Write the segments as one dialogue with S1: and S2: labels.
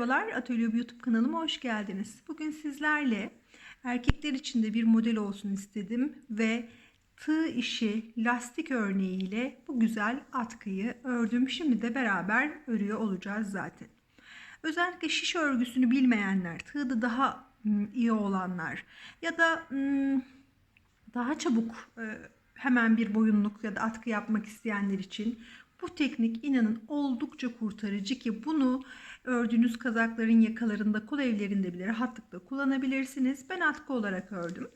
S1: Merhabalar, Atölye YouTube kanalıma hoş geldiniz. Bugün sizlerle erkekler için de bir model olsun istedim ve tığ işi lastik örneğiyle bu güzel atkıyı ördüm. Şimdi de beraber örüyor olacağız zaten. Özellikle şiş örgüsünü bilmeyenler, tığda daha mm, iyi olanlar ya da mm, daha çabuk e, hemen bir boyunluk ya da atkı yapmak isteyenler için bu teknik inanın oldukça kurtarıcı ki bunu ördüğünüz kazakların yakalarında, kol evlerinde bile rahatlıkla kullanabilirsiniz. Ben atkı olarak ördüm.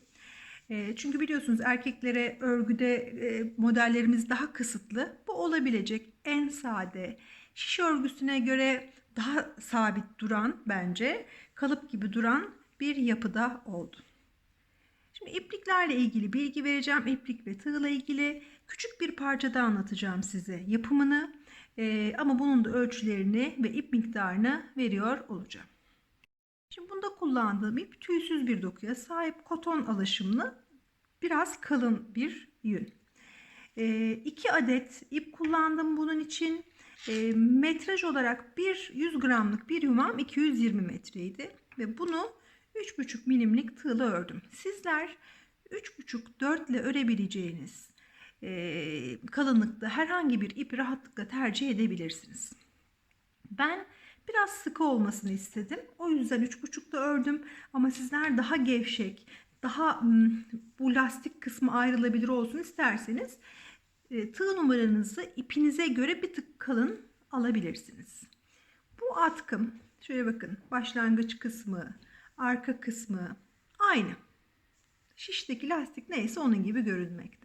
S1: E, Çünkü biliyorsunuz erkeklere örgüde e, modellerimiz daha kısıtlı. Bu olabilecek en sade, şiş örgüsüne göre daha sabit duran bence kalıp gibi duran bir yapıda oldu. Şimdi ipliklerle ilgili bilgi vereceğim. İplik ve tığla ilgili küçük bir parçada anlatacağım size yapımını. Ee, ama bunun da ölçülerini ve ip miktarını veriyor olacağım. Şimdi bunda kullandığım ip tüysüz bir dokuya sahip koton alaşımlı biraz kalın bir yün. Ee, iki adet ip kullandım bunun için. Ee, metraj olarak bir 100 gramlık bir yumam 220 metreydi ve bunu 3,5 milimlik tığla ördüm. Sizler 3,5-4 ile örebileceğiniz kalınlıkta herhangi bir ipi rahatlıkla tercih edebilirsiniz. Ben biraz sıkı olmasını istedim. O yüzden 3,5'da ördüm. Ama sizler daha gevşek, daha bu lastik kısmı ayrılabilir olsun isterseniz e, tığ numaranızı ipinize göre bir tık kalın alabilirsiniz. Bu atkım şöyle bakın başlangıç kısmı, arka kısmı aynı. Şişteki lastik neyse onun gibi görünmekte.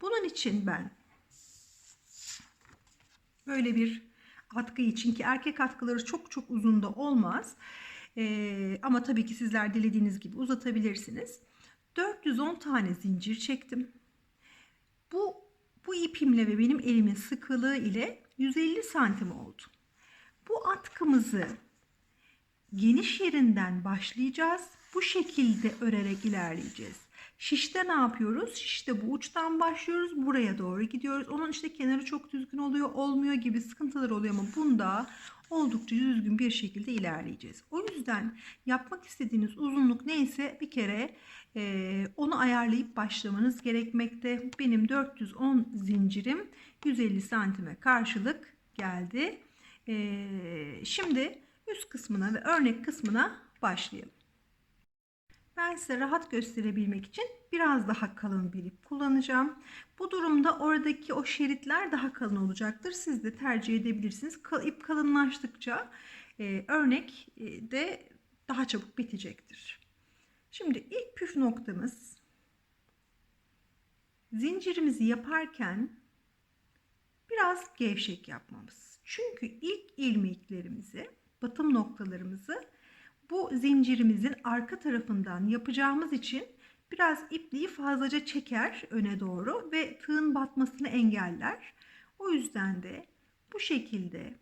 S1: Bunun için ben böyle bir atkı için ki erkek atkıları çok çok uzun da olmaz. Ee, ama tabii ki sizler dilediğiniz gibi uzatabilirsiniz. 410 tane zincir çektim. Bu bu ipimle ve benim elimin sıkılığı ile 150 santim oldu. Bu atkımızı geniş yerinden başlayacağız. Bu şekilde örerek ilerleyeceğiz. Şişte ne yapıyoruz? Şişte bu uçtan başlıyoruz. Buraya doğru gidiyoruz. Onun işte kenarı çok düzgün oluyor, olmuyor gibi sıkıntılar oluyor ama bunda oldukça düzgün bir şekilde ilerleyeceğiz. O yüzden yapmak istediğiniz uzunluk neyse bir kere e, onu ayarlayıp başlamanız gerekmekte. Benim 410 zincirim 150 santime karşılık geldi. E, şimdi üst kısmına ve örnek kısmına başlayalım. Ben size rahat gösterebilmek için biraz daha kalın bir ip kullanacağım. Bu durumda oradaki o şeritler daha kalın olacaktır. Siz de tercih edebilirsiniz. İp kalınlaştıkça e, örnek e, de daha çabuk bitecektir. Şimdi ilk püf noktamız zincirimizi yaparken biraz gevşek yapmamız. Çünkü ilk ilmeklerimizi, batım noktalarımızı bu zincirimizin arka tarafından yapacağımız için biraz ipliği fazlaca çeker öne doğru ve tığın batmasını engeller. O yüzden de bu şekilde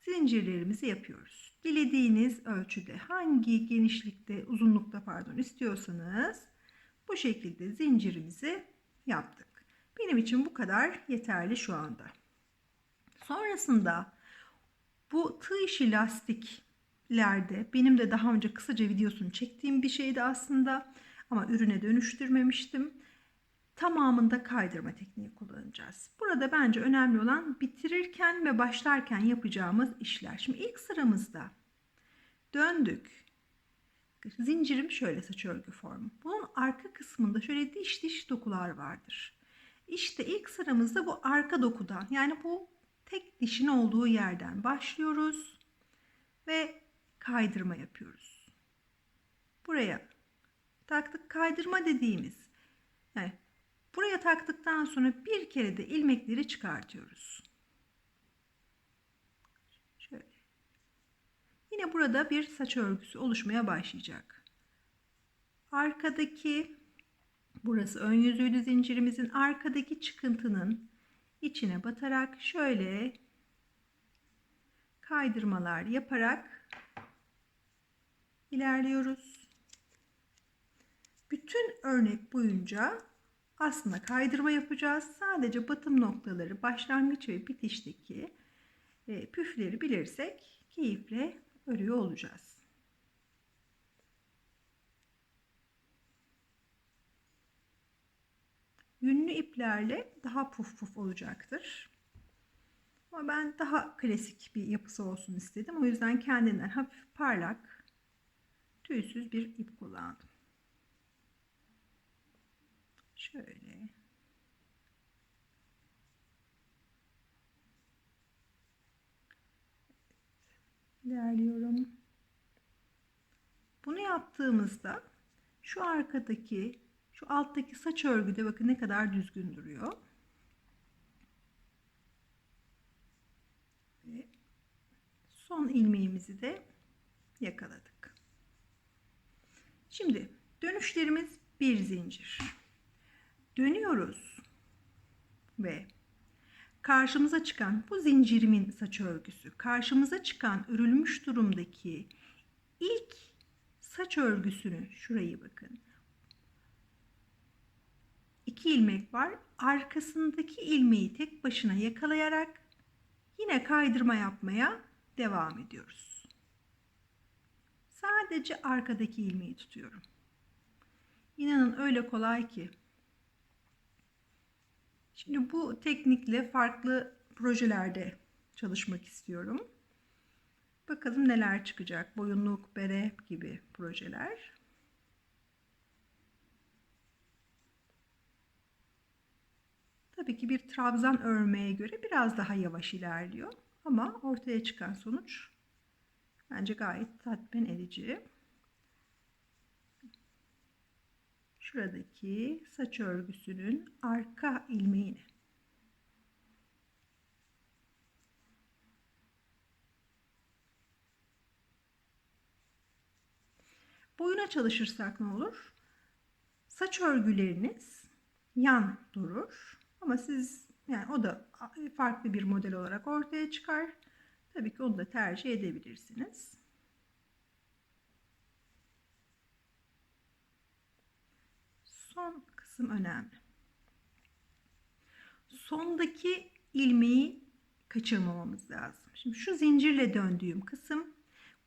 S1: zincirlerimizi yapıyoruz. Dilediğiniz ölçüde hangi genişlikte uzunlukta pardon istiyorsanız bu şekilde zincirimizi yaptık. Benim için bu kadar yeterli şu anda. Sonrasında bu tığ işi lastik lerde benim de daha önce kısaca videosunu çektiğim bir şeydi aslında ama ürüne dönüştürmemiştim. Tamamında kaydırma tekniği kullanacağız. Burada bence önemli olan bitirirken ve başlarken yapacağımız işler. Şimdi ilk sıramızda döndük. Zincirim şöyle saç örgü formu. Bunun arka kısmında şöyle diş diş dokular vardır. İşte ilk sıramızda bu arka dokudan yani bu tek dişin olduğu yerden başlıyoruz ve kaydırma yapıyoruz. Buraya taktık kaydırma dediğimiz yani buraya taktıktan sonra bir kere de ilmekleri çıkartıyoruz. Şöyle. Yine burada bir saç örgüsü oluşmaya başlayacak. Arkadaki burası ön yüzüydü zincirimizin arkadaki çıkıntının içine batarak şöyle kaydırmalar yaparak ilerliyoruz. Bütün örnek boyunca aslında kaydırma yapacağız. Sadece batım noktaları başlangıç ve bitişteki e, püfleri bilirsek keyifle örüyor olacağız. Yünlü iplerle daha puf puf olacaktır. Ama ben daha klasik bir yapısı olsun istedim. O yüzden kendinden hafif parlak, tüysüz bir ip kullandım. Şöyle. ilerliyorum. Bunu yaptığımızda şu arkadaki, şu alttaki saç örgüde bakın ne kadar düzgün duruyor. Ve son ilmeğimizi de yakaladık. Şimdi dönüşlerimiz bir zincir. Dönüyoruz ve karşımıza çıkan bu zincirimin saç örgüsü, karşımıza çıkan örülmüş durumdaki ilk saç örgüsünü şurayı bakın. İki ilmek var. Arkasındaki ilmeği tek başına yakalayarak yine kaydırma yapmaya devam ediyoruz. Sadece arkadaki ilmeği tutuyorum. İnanın öyle kolay ki Şimdi bu teknikle farklı projelerde çalışmak istiyorum. Bakalım neler çıkacak. Boyunluk, bere gibi projeler. Tabii ki bir trabzan örmeye göre biraz daha yavaş ilerliyor. Ama ortaya çıkan sonuç bence gayet tatmin edici. şuradaki saç örgüsünün arka ilmeğini boyuna çalışırsak ne olur? Saç örgüleriniz yan durur ama siz yani o da farklı bir model olarak ortaya çıkar. Tabii ki onu da tercih edebilirsiniz. son kısım önemli. Sondaki ilmeği kaçırmamamız lazım. Şimdi şu zincirle döndüğüm kısım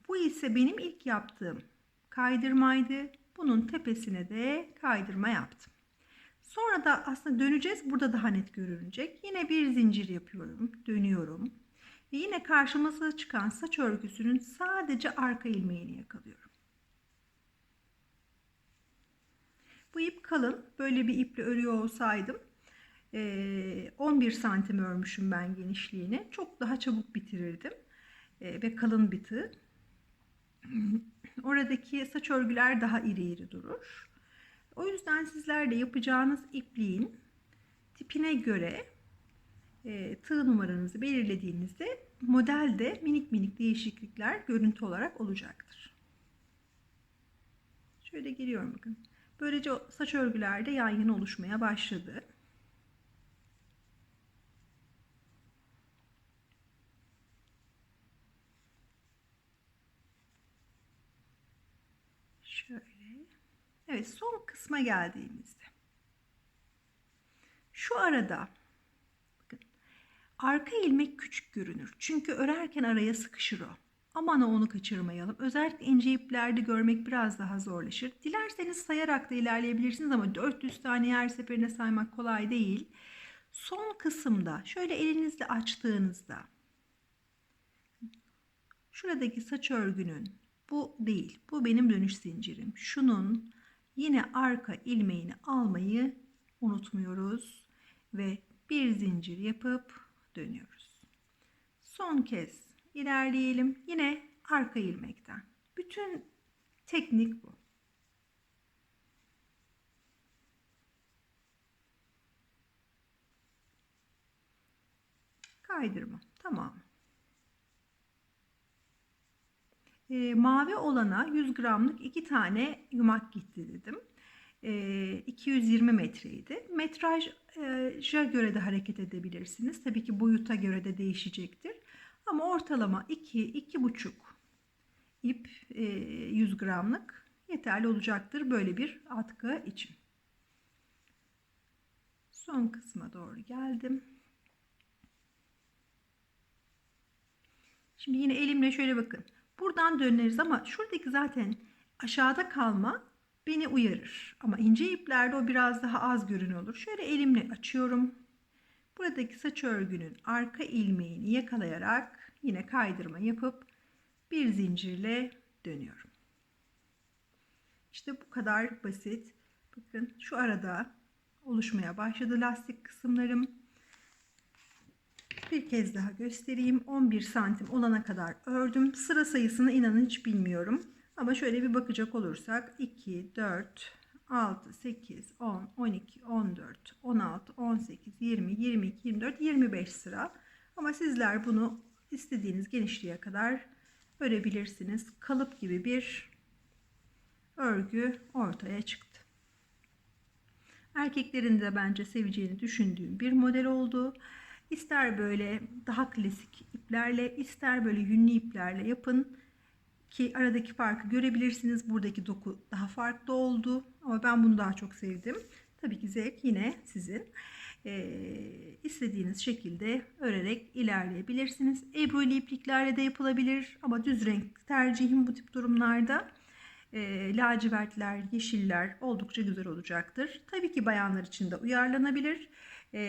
S1: bu ise benim ilk yaptığım kaydırmaydı. Bunun tepesine de kaydırma yaptım. Sonra da aslında döneceğiz. Burada daha net görünecek. Yine bir zincir yapıyorum. Dönüyorum. Ve yine karşımıza çıkan saç örgüsünün sadece arka ilmeğini yakalıyorum. Bu ip kalın. Böyle bir iple örüyor olsaydım 11 santim örmüşüm ben genişliğini. Çok daha çabuk bitirirdim. Ve kalın bir tığ. Oradaki saç örgüler daha iri iri durur. O yüzden sizler de yapacağınız ipliğin tipine göre tığ numaranızı belirlediğinizde modelde minik minik değişiklikler görüntü olarak olacaktır. Şöyle geliyorum bakın. Böylece saç örgülerde yan yana oluşmaya başladı. Şöyle. Evet son kısma geldiğimizde. Şu arada arka ilmek küçük görünür. Çünkü örerken araya sıkışır o. Aman onu kaçırmayalım. Özellikle ince iplerde görmek biraz daha zorlaşır. Dilerseniz sayarak da ilerleyebilirsiniz ama 400 tane her seferinde saymak kolay değil. Son kısımda şöyle elinizle açtığınızda şuradaki saç örgünün bu değil. Bu benim dönüş zincirim. Şunun yine arka ilmeğini almayı unutmuyoruz ve bir zincir yapıp dönüyoruz. Son kez ilerleyelim. Yine arka ilmekten. Bütün teknik bu. Kaydırma. Tamam. Ee, mavi olana 100 gramlık iki tane yumak gitti dedim. Ee, 220 metreydi. Metraja göre de hareket edebilirsiniz. Tabii ki boyuta göre de değişecektir. Ama ortalama 2-2,5 ip 100 e, gramlık yeterli olacaktır böyle bir atkı için. Son kısma doğru geldim. Şimdi yine elimle şöyle bakın. Buradan döneriz ama şuradaki zaten aşağıda kalma beni uyarır. Ama ince iplerde o biraz daha az görün olur. Şöyle elimle açıyorum. Buradaki saç örgünün arka ilmeğini yakalayarak yine kaydırma yapıp bir zincirle dönüyorum. İşte bu kadar basit. Bakın şu arada oluşmaya başladı lastik kısımlarım. Bir kez daha göstereyim. 11 santim olana kadar ördüm. Sıra sayısını inanın hiç bilmiyorum. Ama şöyle bir bakacak olursak 2, 4, 6, 8, 10, 12, 14, 16, 18, 20, 22, 24, 25 sıra. Ama sizler bunu istediğiniz genişliğe kadar örebilirsiniz. Kalıp gibi bir örgü ortaya çıktı. Erkeklerin de bence seveceğini düşündüğüm bir model oldu. İster böyle daha klasik iplerle, ister böyle yünlü iplerle yapın ki aradaki farkı görebilirsiniz. Buradaki doku daha farklı oldu ama ben bunu daha çok sevdim. Tabii ki zevk yine sizin. Ee, istediğiniz şekilde örerek ilerleyebilirsiniz. Ebruli ipliklerle de yapılabilir ama düz renk tercihim bu tip durumlarda. E, lacivertler, yeşiller oldukça güzel olacaktır. Tabii ki bayanlar için de uyarlanabilir, e,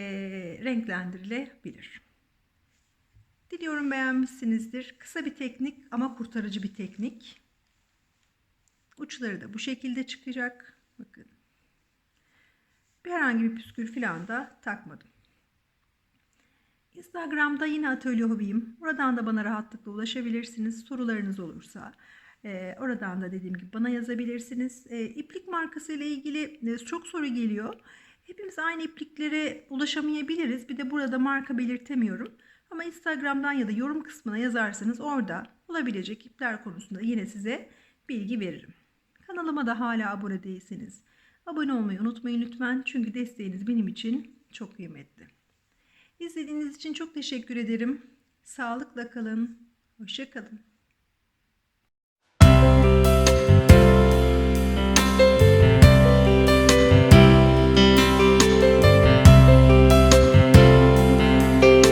S1: renklendirilebilir. Diliyorum beğenmişsinizdir. Kısa bir teknik ama kurtarıcı bir teknik. Uçları da bu şekilde çıkacak. Bakın. Bir herhangi bir püskül falan da takmadım. Instagram'da yine Atölye Hobiyim. Oradan da bana rahatlıkla ulaşabilirsiniz. Sorularınız olursa e, oradan da dediğim gibi bana yazabilirsiniz. E, iplik markası ile ilgili e, çok soru geliyor. Hepimiz aynı ipliklere ulaşamayabiliriz. Bir de burada marka belirtemiyorum. Ama Instagram'dan ya da yorum kısmına yazarsanız orada olabilecek ipler konusunda yine size bilgi veririm. Kanalıma da hala abone değilseniz abone olmayı unutmayın lütfen. Çünkü desteğiniz benim için çok kıymetli. İzlediğiniz için çok teşekkür ederim. Sağlıkla kalın. Hoşça kalın.